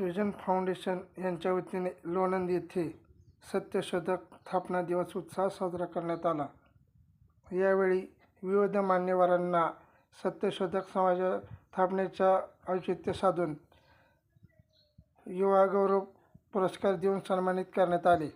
सुजन foundation यांच्या वतीने लोणंद येथे सत्यशोधक स्थापना दिवस उत्साह साजरा करण्यात आला. यावेळी विविध मान्यवरांना सत्यशोधक समाज स्थापनेच्या औचित्य साधून युवा गौरव पुरस्कार देऊन सन्मानित करण्यात आले.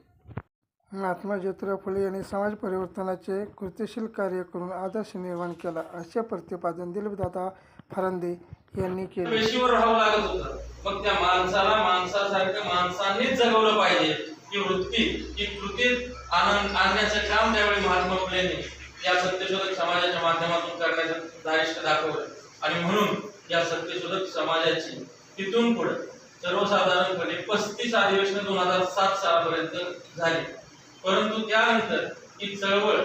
महात्मा ज्योतिराव फुले यांनी समाज परिवर्तनाचे कृतिशील कार्य करून आदर्श निर्माण केला असे प्रतिपादन दिलीपदादा फरांदे यांनी केले. पेशीवर राहावं लागत होतं. मग त्या माणसाला माणसासारखं माणसांनीच जगवलं पाहिजे. ही वृत्ती ही कृतीत आनंद आणण्याचं काम त्यावेळी महात्मा फुलेंनी या सत्यशोधक समाजाच्या माध्यमातून करण्याचं धारिष्ट दाखवलं. आणि म्हणून या सत्यशोधक समाजाची तिथून पुढे सर्वसाधारणपणे पस्तीस अधिवेशन दोन हजार सात सालापर्यंत झाली. परंतु त्यानंतर ही चळवळ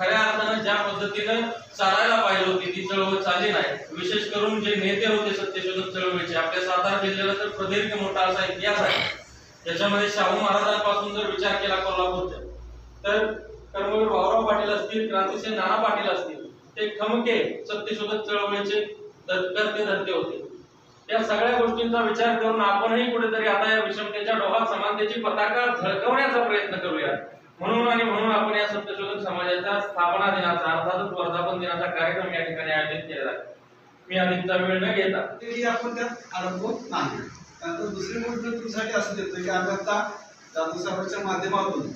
खऱ्या अर्थानं ज्या पद्धतीनं चालायला पाहिजे होती ती चळवळ चालली नाही. विशेष करून जे नेते होते सत्यशोधक चळवळीचे आपल्या सातारा जिल्ह्याला तर प्रदीर्घ मोठा असा इतिहास आहे. त्याच्यामध्ये शाहू महाराजांपासून जर विचार केला कोल्हापूरचा तर. कर्मवीर भाऊराव पाटील असतील क्रांतीचे नाना पाटील असतील ते खमके सत्यशोधक चळवळीचे करते धरते होते. या सगळ्या गोष्टींचा विचार करून आपणही कुठेतरी आता या विषमतेच्या डोहात समानतेची पताका झळकवण्याचा प्रयत्न करूया म्हणून आणि म्हणून आपण या सत्य स्थापना दिनाचा अर्थातच वर्धापन दिनाचा कार्यक्रम या ठिकाणी आयोजित केलेला आहे. मी अधिकचा वेळ न घेता. तरी आपण त्यात अडकवत नाही. त्यानंतर दुसरी गोष्ट तुमच्यासाठी असं देतो की आम्ही आता जादूसाहेबांच्या माध्यमातून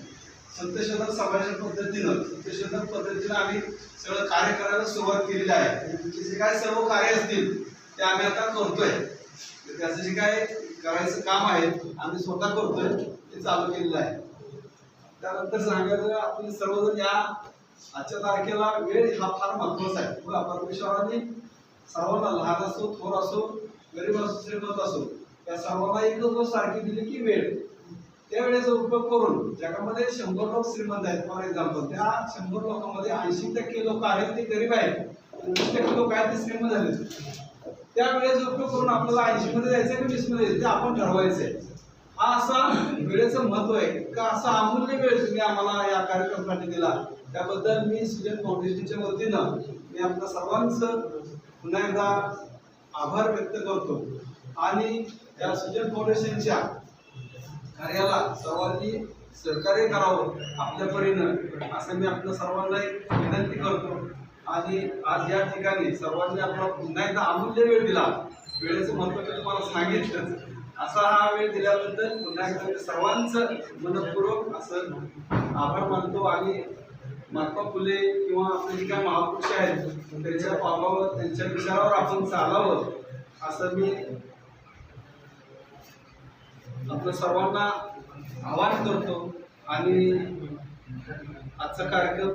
सत्यशोधक समाजाच्या पद्धतीनं सत्यशोधक पद्धतीनं आम्ही सगळं कार्य करायला सुरुवात केलेली आहे. तुमचे जे काय सर्व कार्य असतील ते आम्ही आता करतोय. त्याचं जे काय करायचं काम आहे आम्ही स्वतः करतोय ते चालू केलेलं आहे. त्यानंतर सांगायचं आपण सर्वजण या आजच्या तारखेला वेळ हा फार महत्त्वाचा आहे. किंवा परमेश्वरांनी सर्वांना लहान असो थोर असो गरीब असो श्रीमंत असो त्या सर्वांना एकच गोष्ट सारखी दिली की वेळ. त्या वेळेचा उपयोग करून जगामध्ये शंभर लोक श्रीमंत आहेत. फॉर एक्झाम्पल त्या शंभर लोकांमध्ये ऐंशी टक्के लोक आहेत ते गरीब आहेत. वीस टक्के लोक आहेत ते श्रीमंत झाले त्या वेळेचा उपयोग करून आपल्याला ऐंशी मध्ये जायचं की वीसमध्ये जायचं ते आपण आहे हा असा वेळेचं महत्त्व आहे. का असा अमूल्य वेळ तुम्ही आम्हाला या कार्यक्रमासाठी दिला. त्याबद्दल मी सुजन फाउंडेशनच्या वतीनं मी आपल्या सर्वांचं पुन्हा एकदा आभार व्यक्त करतो. आणि त्या सुजन फाउंडेशनच्या कार्याला सर्वांनी सहकार्य करावं आपल्या परीनं असं मी आपल्या सर्वांना एक विनंती करतो. आणि आज या ठिकाणी सर्वांनी आपला पुन्हा एकदा अमूल्य वेळ दिला. वेळेचं महत्त्व तुम्हाला सांगितलंच. असा हा वेळ दिल्याबद्दल पुन्हा एकदा सर्वांचं मनपूर्वक असं आभार मानतो आणि महात्मा फुले किंवा आपले जे काही महापुरुष आहेत त्यांच्या पावावर त्यांच्या विचारावर आपण चालावं असं मी आपल्या सर्वांना आवाहन करतो आणि आजचा कार्यक्रम